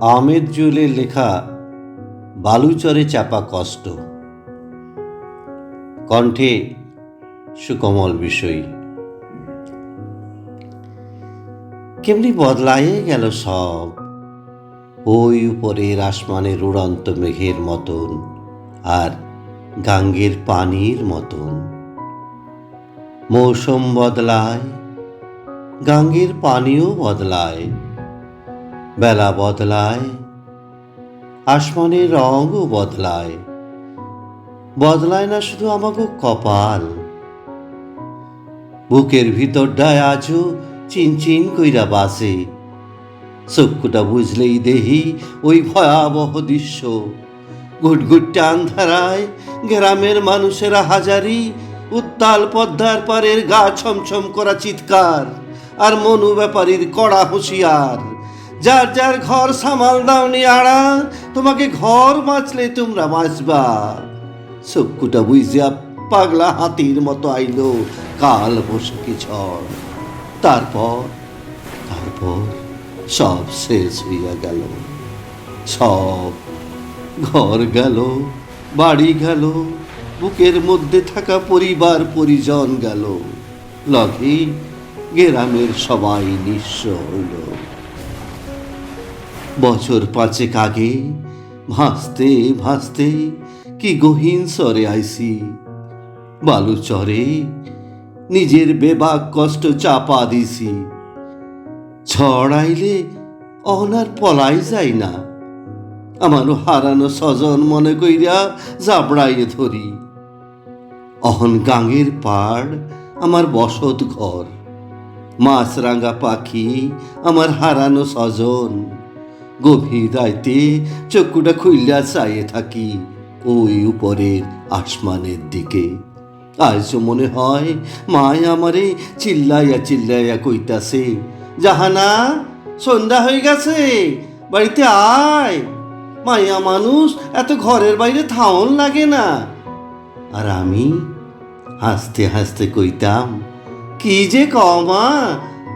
আহমেদ জুয়েলের লেখা বালুচরে চাপা কষ্ট। কণ্ঠে সুকমল বিষয়। কেমনি বদলায়ে গেল সব? ওই উপরের আসমানের উড়ন্ত মেঘের মতন আর গাঙ্গের পানির মতন। মৌসুম বদলায়, গাঙ্গের পানিও বদলায়। বেলা বদলায়, আসমানের রঙও বদলায়। বদলায় না শুধু আমাকে কপাল। বুকের ভিতরটায় আজও চিনচিন কইরা বাসে। চক্ষুটা বুঝলেই দেহি ওই ভয়াবহ দৃশ্য। গুটগুটটা আন্ধারায় গ্রামের মানুষেরা হাজারি, উত্তাল পদ্মার পারের গা ছমছম করা চিৎকার, আর মনু ব্যাপারীর কড়া হুঁশিয়ার। যার যার ঘর সামাল দাওনি আড়া, তোমাকে ঘর বাঁচলে তোমরা বাঁচবা। সবকুটা বুঝিয়া পাগলা হাতির মতো আইলো কাল বসকি ঝড়। তারপর তারপর সব শেষ হইয়া গেল। সব ঘর গেল, বাড়ি গেল, বুকের মধ্যে থাকা পরিবার পরিজন গেল। লগে গ্রামের সবাই নিঃস্ব হইল। বছর পাঁচেক আগে, ভাসতে ভাসতে কি গহীন স্বরে আইসি। বালু চরে নিজের বেবাক কষ্ট চাপা দিছি ছড়াইলে অনার পলাই যায় না। আমারও হারানো স্বজন মনে কইরা জাবড়াইয়ে ধরি। অহন গাঙের পাড় আমার বসত ঘর। মাছরাঙা পাখি আমার হারানো স্বজন। গভীর রাইতে চক্ষুটা খুইলা চাইয়ে থাকি, ওই উপরের আসমানের দিকে। আজ মনে হয়, মায় আমারে চিল্লাইয়া চিল্লাইয়া কইতাছে জাহানা সন্ধ্যা হয়ে গেছে, বাড়িতে আয়। মাইয়া মানুষ, এত ঘরের বাইরে থাউন লাগে না। আর আমি হাসতে হাসতে কইতাম, কি যে কমা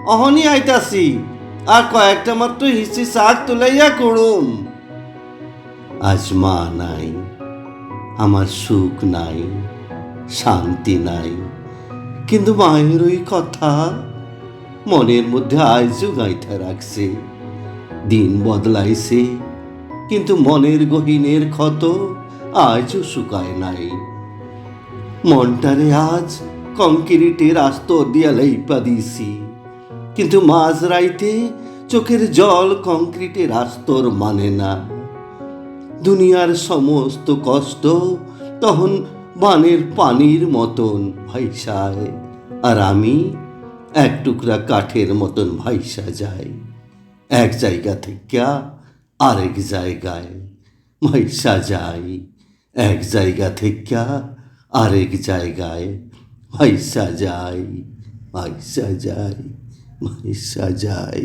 অহনি আইতাছি আর কয়েকটা মাত্র হিসি শাক তুলাইয়া করুন। আজ মা নাই, আমার সুখ নাই, শান্তি নাই। কিন্তু মায়ের ওই কথা মনের মধ্যে আজও গাইথা রাখছে। দিন বদলাইছে, কিন্তু মনের গহীনের ক্ষত আজও শুকায় নাই। মনটারে আজ কংক্রিটের আস্তর দিয়া লাইপা দিছি। কিন্তু মাঝ রাইতে চোখের জল কংক্রিটের আস্তর মানে না। দুনিয়ার সমস্ত কষ্ট তখন বানের পানির মতন ভাইসায়, আর আমি এক টুকরা কাঠের মতন ভাইসা যাই। এক জায়গা থেকে আরেক জায়গায় ভাইসা যাই। এক জায়গা থেকে আরেক জায়গায় ভাইসা যাই ভাইসা যাই। ভাইসা যাই